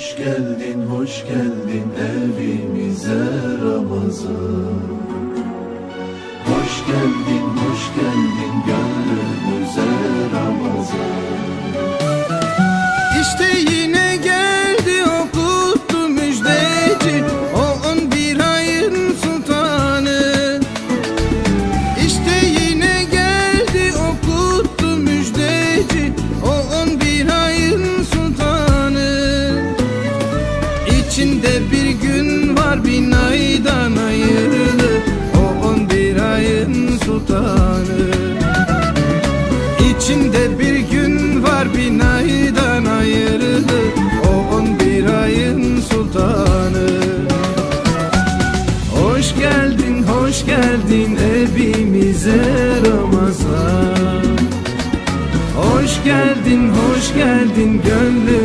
Hoş geldin, hoş geldin evimize Ramazan içinde bir gün var binaydan ayrılı O on bir ayın sultanı. İçinde bir gün var binaydan ayrılı O on bir ayın sultanı. Hoş geldin, hoş geldin evimize Ramazan. Hoş geldin, hoş geldin gönlüm.